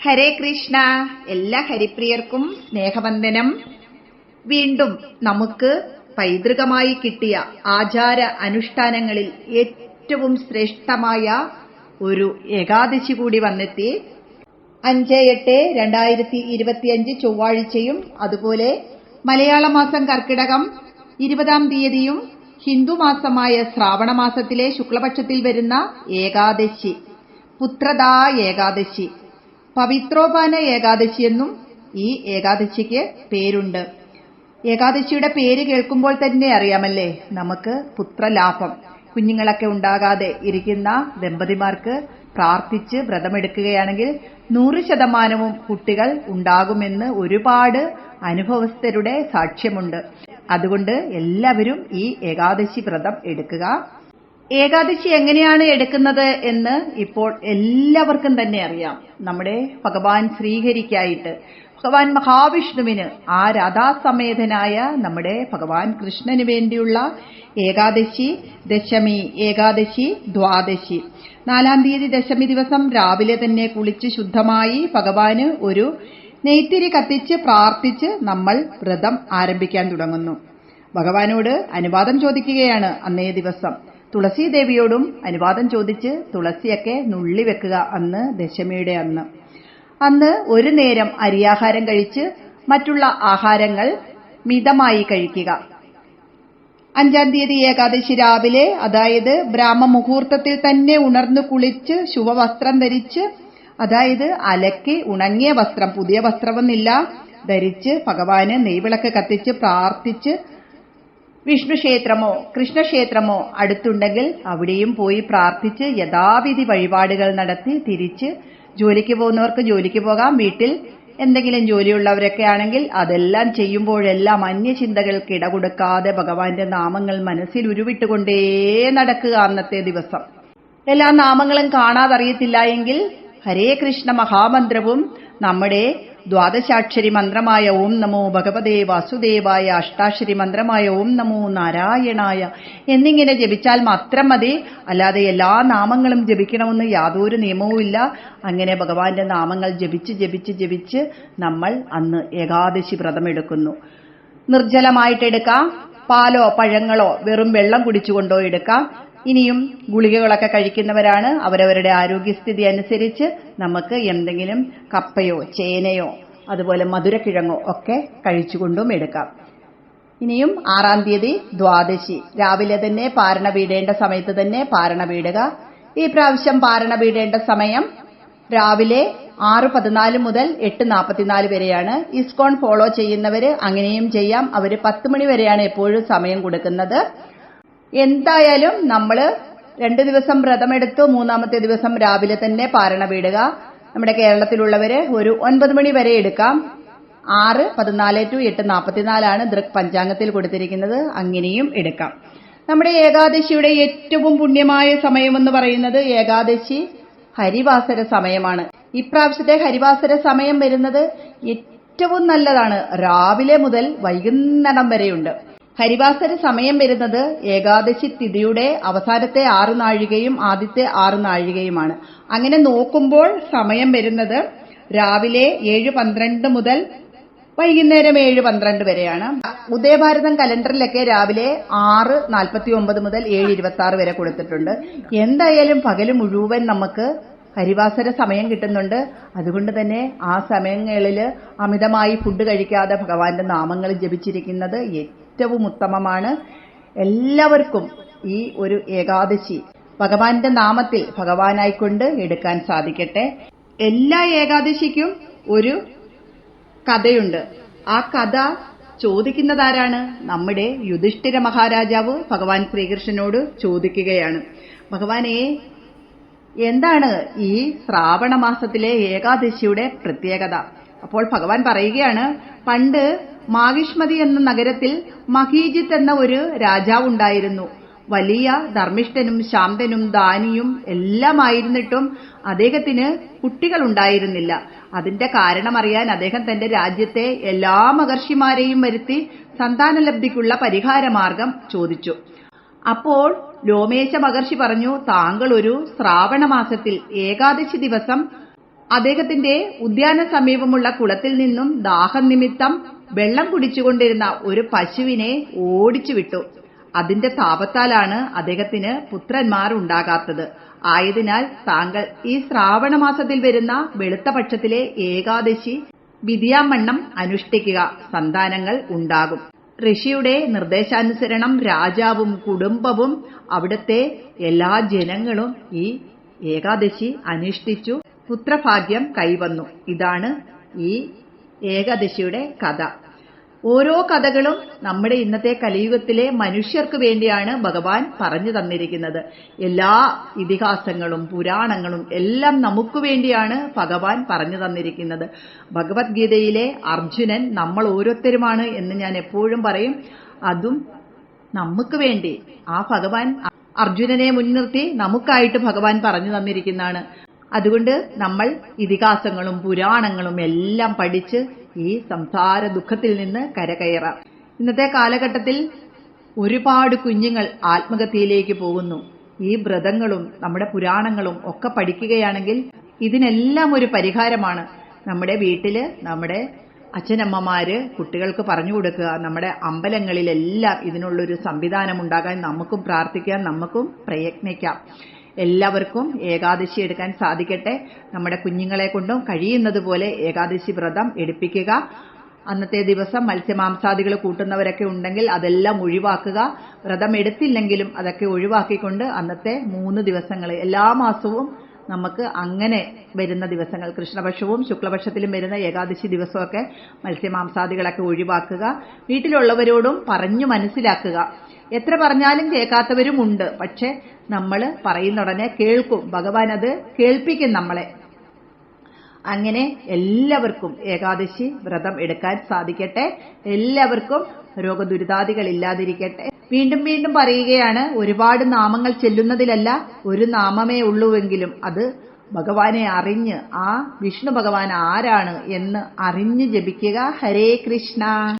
ഹരേ കൃഷ്ണ. എല്ലാ ഹരിപ്രിയർക്കും സ്നേഹവന്ദനം. വീണ്ടും നമുക്ക് പൈതൃകമായി കിട്ടിയ ആചാര അനുഷ്ഠാനങ്ങളിൽ ഏറ്റവും ശ്രേഷ്ഠമായ ഒരു ഏകാദശി കൂടി വന്നെത്തി. അഞ്ച് എട്ട് രണ്ടായിരത്തി ഇരുപത്തിയഞ്ച് ചൊവ്വാഴ്ചയും അതുപോലെ മലയാള മാസം കർക്കിടകം ഇരുപതാം തീയതിയും ഹിന്ദു മാസമായ ശ്രാവണ മാസത്തിലെ ശുക്ലപക്ഷത്തിൽ വരുന്ന ഏകാദശി പുത്രദാ ഏകാദശി. പവിത്രോപാന ഏകാദശി എന്നും ഈ ഏകാദശിക്ക് പേരുണ്ട്. ഏകാദശിയുടെ പേര് കേൾക്കുമ്പോൾ തന്നെ അറിയാമല്ലേ? നമുക്ക് പുത്രലാഭം. കുഞ്ഞുങ്ങളൊക്കെ ഉണ്ടാകാതെ ഇരിക്കുന്ന ദമ്പതിമാർക്ക് പ്രാർത്ഥിച്ച് വ്രതമെടുക്കുകയാണെങ്കിൽ നൂറ് ശതമാനവും കുട്ടികൾ ഉണ്ടാകുമെന്ന് ഒരുപാട് അനുഭവസ്ഥരുടെ സാക്ഷ്യമുണ്ട്. അതുകൊണ്ട് എല്ലാവരും ഈ ഏകാദശി വ്രതം എടുക്കുക ഏകാദശി എങ്ങനെയാണ് എടുക്കുന്നത് എന്ന് ഇപ്പോൾ എല്ലാവർക്കും തന്നെ അറിയാം. നമ്മുടെ ഭഗവാൻ ശ്രീഹരിക്കായിട്ട്. ഭഗവാൻ മഹാവിഷ്ണുവിന് ആ രാധാസമേതനായ നമ്മുടെ ഭഗവാൻ കൃഷ്ണന് വേണ്ടിയുള്ള ഏകാദശി ദശമി ഏകാദശി ദ്വാദശി. നാലാം തീയതി ദശമി ദിവസം രാവിലെ തന്നെ കുളിച്ച് ശുദ്ധമായി ഭഗവാന് ഒരു നെയ്ത്തിരി കത്തിച്ച് പ്രാർത്ഥിച്ച് നമ്മൾ വ്രതം ആരംഭിക്കാൻ തുടങ്ങുന്നു. ഭഗവാനോട് അനുവാദം ചോദിക്കുകയാണ് അന്നേ ദിവസം. തുളസി ദേവിയോടും അനുവാദം ചോദിച്ച് തുളസിയൊക്കെ നുള്ളി വെക്കുക അന്ന് ദശമിയുടെ അന്ന്. അന്ന് ഒരു നേരം അരിയാഹാരം കഴിച്ച് മറ്റുള്ള ആഹാരങ്ങൾ മിതമായി കഴിക്കുക. അഞ്ചാം തീയതി ഏകാദശി രാവിലെ അതായത് ബ്രാഹ്മ മുഹൂർത്തത്തിൽ തന്നെ ഉണർന്നു കുളിച്ച് ശുഭവസ്ത്രം ധരിച്ച് അതായത് അലക്കി ഉണങ്ങിയ വസ്ത്രം പുതിയ വസ്ത്രമൊന്നില്ല ധരിച്ച് ഭഗവാന് നെയ്വിളക്ക് കത്തിച്ച് പ്രാർത്ഥിച്ച് വിഷ്ണു ക്ഷേത്രമോ കൃഷ്ണക്ഷേത്രമോ അടുത്തുണ്ടെങ്കിൽ അവിടെയും പോയി പ്രാർത്ഥിച്ച് യഥാവിധി വഴിപാടുകൾ നടത്തി തിരിച്ച് ജോലിക്ക് പോകുന്നവർക്ക് ജോലിക്ക് പോകാം. വീട്ടിൽ എന്തെങ്കിലും ജോലിയുള്ളവരൊക്കെ ആണെങ്കിൽ അതെല്ലാം ചെയ്യുമ്പോഴെല്ലാം അന്യചിന്തകൾക്ക് ഇട കൊടുക്കാതെ ഭഗവാന്റെ നാമങ്ങൾ മനസ്സിൽ ഉരുവിട്ടുകൊണ്ടേ നടക്കുക അന്നത്തെ ദിവസം. എല്ലാ നാമങ്ങളും കാണാതറിയത്തില്ല എങ്കിൽ ഹരേ കൃഷ്ണ മഹാമന്ത്രവും നമ്മുടെ ദ്വാദശാക്ഷരി മന്ത്രമായ ഓം നമോ ഭഗവതേ വാസുദേവായ അഷ്ടാക്ഷരി മന്ത്രമായ ഓം നമോ നാരായണായ എന്നിങ്ങനെ ജപിച്ചാൽ മാത്രം മതി. അല്ലാതെ എല്ലാ നാമങ്ങളും ജപിക്കണമെന്ന് യാതൊരു നിയമവുമില്ല അങ്ങനെ ഭഗവാന്റെ നാമങ്ങൾ ജപിച്ച് ജപിച്ച് ജപിച്ച് നമ്മൾ അന്ന് ഏകാദശി വ്രതമെടുക്കുന്നു നിർജലമായിട്ട് എടുക്കാം. പാലോ പഴങ്ങളോ വെറും വെള്ളം കുടിച്ചുകൊണ്ടോ എടുക്കാം. ഇനിയും ഗുളികകളൊക്കെ കഴിക്കുന്നവരാണ്. അവരവരുടെ ആരോഗ്യസ്ഥിതി അനുസരിച്ച് നമുക്ക് എന്തെങ്കിലും കപ്പയോ ചേനയോ അതുപോലെ മധുരക്കിഴങ്ങോ ഒക്കെ കഴിച്ചുകൊണ്ടും എടുക്കാം. ഇനിയും ആറാം തീയതി ദ്വാദശി. രാവിലെ തന്നെ പാരണ വീടേണ്ട സമയത്ത് തന്നെ പാരണ വീടുക ഈ പ്രാവശ്യം പാരണ വീടേണ്ട സമയം രാവിലെ ആറ് പതിനാല് മുതൽ എട്ട് നാൽപ്പത്തിനാല് വരെയാണ്. ഇസ്കോൺ ഫോളോ ചെയ്യുന്നവർ അങ്ങനെയും ചെയ്യാം. അവർ പത്ത് മണി വരെയാണ് എപ്പോഴും സമയം കൊടുക്കുന്നത്. എന്തായാലും നമ്മൾ രണ്ട് ദിവസം വ്രതമെടുത്തു മൂന്നാമത്തെ ദിവസം രാവിലെ തന്നെ പാരണ വീടുക. നമ്മുടെ കേരളത്തിലുള്ളവര് ഒരു ഒൻപത് മണി വരെ എടുക്കാം. ആറ് പതിനാല് ടു എട്ട് നാൽപ്പത്തിനാലാണ് ദൃക് പഞ്ചാംഗത്തിൽ കൊടുത്തിരിക്കുന്നത്. അങ്ങനെയും എടുക്കാം. നമ്മുടെ ഏകാദശിയുടെ ഏറ്റവും പുണ്യമായ സമയമെന്ന് പറയുന്നത് ഏകാദശി ഹരിവാസര സമയമാണ്. ഇപ്രാവശ്യത്തെ ഹരിവാസര സമയം വരുന്നത് ഏറ്റവും നല്ലതാണ്. രാവിലെ മുതൽ വൈകുന്നേരം വരെയുണ്ട്. ഹരിവാസര സമയം വരുന്നത് ഏകാദശി തിഥിയുടെ അവസാനത്തെ ആറ് നാഴികയും ആദ്യത്തെ ആറ് നാഴികയുമാണ്. അങ്ങനെ നോക്കുമ്പോൾ സമയം വരുന്നത് രാവിലെ ഏഴ് പന്ത്രണ്ട് മുതൽ വൈകുന്നേരം ഏഴ് പന്ത്രണ്ട് വരെയാണ്. ഉദയഭാരതം കലണ്ടറിലൊക്കെ രാവിലെ ആറ് നാൽപ്പത്തി ഒമ്പത് മുതൽ ഏഴ് ഇരുപത്തി ആറ് വരെ കൊടുത്തിട്ടുണ്ട്. എന്തായാലും പകൽ മുഴുവൻ നമുക്ക് ഹരിവാസര സമയം കിട്ടുന്നുണ്ട്. അതുകൊണ്ട് തന്നെ ആ സമയങ്ങളിൽ അമിതമായി ഫുഡ് കഴിക്കാതെ ഭഗവാന്റെ നാമങ്ങൾ ജപിച്ചിരിക്കുന്നത് ഏറ്റവും ഉത്തമമാണ്. എല്ലാവർക്കും ഈ ഒരു ഏകാദശി ഭഗവാന്റെ നാമത്തിൽ ഭഗവാനായിക്കൊണ്ട് എടുക്കാൻ സാധിക്കട്ടെ. എല്ലാ ഏകാദശിക്കും ഒരു കഥയുണ്ട്. ആ കഥ ചോദിക്കുന്നതാരാണ്? നമ്മുടെ യുധിഷ്ഠിര മഹാരാജാവ് ഭഗവാൻ ശ്രീകൃഷ്ണനോട് ചോദിക്കുകയാണ്. ഭഗവാനെ എന്താണ് ഈ ശ്രാവണ മാസത്തിലെ ഏകാദശിയുടെ പ്രത്യേകത? അപ്പോൾ ഭഗവാൻ പറയുകയാണ് പണ്ട് മാഹിഷ്മതി എന്ന നഗരത്തിൽ മഹീജിത്ത് എന്ന ഒരു രാജാവുണ്ടായിരുന്നു വലിയ ധർമ്മിഷ്ഠനും ശാന്തനും ദാനിയും എല്ലാമായിരുന്നിട്ടും അദ്ദേഹത്തിന് കുട്ടികൾ ഉണ്ടായിരുന്നില്ല അതിന്റെ കാരണം അറിയാൻ അദ്ദേഹം തന്റെ രാജ്യത്തെ എല്ലാ മഹർഷിമാരെയും വരുത്തി സന്താനലബ്ധിക്കുള്ള പരിഹാരമാർഗം ചോദിച്ചു. അപ്പോൾ ലോമേശ മഹർഷി പറഞ്ഞു താങ്കൾ ഒരു ശ്രാവണ മാസത്തിൽ ഏകാദശി ദിവസം അദ്ദേഹത്തിന്റെ ഉദ്യാന സമീപമുള്ള കുളത്തിൽ നിന്നും ദാഹം നിമിത്തം വെള്ളം കുടിച്ചുകൊണ്ടിരുന്ന ഒരു പശുവിനെ ഓടിച്ചു വിട്ടു. അതിന്റെ താപത്താലാണ് അദ്ദേഹത്തിന് പുത്രന്മാർ ഉണ്ടാകാത്തത്. ആയതിനാൽ താങ്കൾ ഈ ശ്രാവണ മാസത്തിൽ വരുന്ന വെളുത്ത പക്ഷത്തിലെ ഏകാദശി വിധിയാമണ്ണം അനുഷ്ഠിക്കുക. സന്താനങ്ങൾ ഉണ്ടാകും. ഋഷിയുടെ നിർദ്ദേശാനുസരണം രാജാവും കുടുംബവും അവിടുത്തെ എല്ലാ ജനങ്ങളും ഈ ഏകാദശി അനുഷ്ഠിച്ചു. പുത്രഭാഗ്യം കൈവന്നു. ഇതാണ് ഈ ഏകാദശിയുടെ കഥ. ഓരോ കഥകളും നമ്മുടെ ഇന്നത്തെ കലിയുഗത്തിലെ മനുഷ്യർക്ക് വേണ്ടിയാണ് ഭഗവാൻ പറഞ്ഞു തന്നിരിക്കുന്നത്. എല്ലാ ഇതിഹാസങ്ങളും പുരാണങ്ങളും എല്ലാം നമുക്ക് വേണ്ടിയാണ് ഭഗവാൻ പറഞ്ഞു തന്നിരിക്കുന്നത്. ഭഗവത്ഗീതയിലെ അർജുനൻ നമ്മൾ ഓരോരുത്തരുമാണ് എന്ന് ഞാൻ എപ്പോഴും പറയും. അതും നമുക്ക് വേണ്ടി. ആ ഭഗവാൻ അർജുനനെ മുൻനിർത്തി നമുക്കായിട്ട് ഭഗവാൻ പറഞ്ഞു തന്നിരിക്കുന്നതാണ്. അതുകൊണ്ട് നമ്മൾ ഇതിഹാസങ്ങളും പുരാണങ്ങളും എല്ലാം പഠിച്ച് ഈ സംസാര ദുഃഖത്തിൽ നിന്ന് കരകയറാം. ഇന്നത്തെ കാലഘട്ടത്തിൽ ഒരുപാട് കുഞ്ഞുങ്ങൾ ആത്മഹത്യയിലേക്ക് പോകുന്നു. ഈ വ്രതങ്ങളും നമ്മുടെ പുരാണങ്ങളും ഒക്കെ പഠിക്കുകയാണെങ്കിൽ ഇതിനെല്ലാം ഒരു പരിഹാരമാണ്. നമ്മുടെ വീട്ടിൽ നമ്മുടെ അച്ഛനമ്മമാര് കുട്ടികൾക്ക് പറഞ്ഞു കൊടുക്കുക. നമ്മുടെ അമ്പലങ്ങളിലെല്ലാം ഇതിനുള്ളൊരു സംവിധാനം ഉണ്ടാകാൻ നമുക്കും പ്രാർത്ഥിക്കാം നമുക്കും പ്രയത്നിക്കാം. എല്ലാവർക്കും ഏകാദശി എടുക്കാൻ സാധിക്കട്ടെ. നമ്മുടെ കുഞ്ഞുങ്ങളെ കൊണ്ടും കഴിയുന്നത് പോലെ ഏകാദശി വ്രതം എടുപ്പിക്കുക. അന്നത്തെ ദിവസം മത്സ്യമാംസാദികൾ കൂട്ടുന്നവരൊക്കെ ഉണ്ടെങ്കിൽ അതെല്ലാം ഒഴിവാക്കുക. വ്രതം എടുത്തില്ലെങ്കിലും അതൊക്കെ ഒഴിവാക്കിക്കൊണ്ട് അന്നത്തെ മൂന്ന് ദിവസങ്ങൾ എല്ലാ മാസവും നമുക്ക് അങ്ങനെ വരുന്ന ദിവസങ്ങൾ കൃഷ്ണപക്ഷവും ശുക്ലപക്ഷത്തിലും വരുന്ന ഏകാദശി ദിവസമൊക്കെ മത്സ്യമാംസാദികളൊക്കെ ഒഴിവാക്കുക. വീട്ടിലുള്ളവരോടും പറഞ്ഞു മനസ്സിലാക്കുക. എത്ര പറഞ്ഞാലും കേൾക്കാത്തവരും ഉണ്ട്. പക്ഷെ നമ്മൾ പറയുന്ന ഉടനെ കേൾക്കും. ഭഗവാൻ അത് കേൾപ്പിക്കും നമ്മളെ. അങ്ങനെ എല്ലാവർക്കും ഏകാദശി വ്രതം എടുക്കാൻ സാധിക്കട്ടെ. എല്ലാവർക്കും രോഗദുരിതാദികൾ ഇല്ലാതിരിക്കട്ടെ. വീണ്ടും വീണ്ടും പറയുകയാണ് ഒരുപാട് നാമങ്ങൾ ചെല്ലുന്നതിലല്ല ഒരു നാമമേ ഉള്ളൂവെങ്കിലും അത് ഭഗവാനെ അറിഞ്ഞ് ആ വിഷ്ണു ഭഗവാൻ ആരാണ് എന്ന് അറിഞ്ഞ് ജപിക്കുക. ഹരേ കൃഷ്ണ.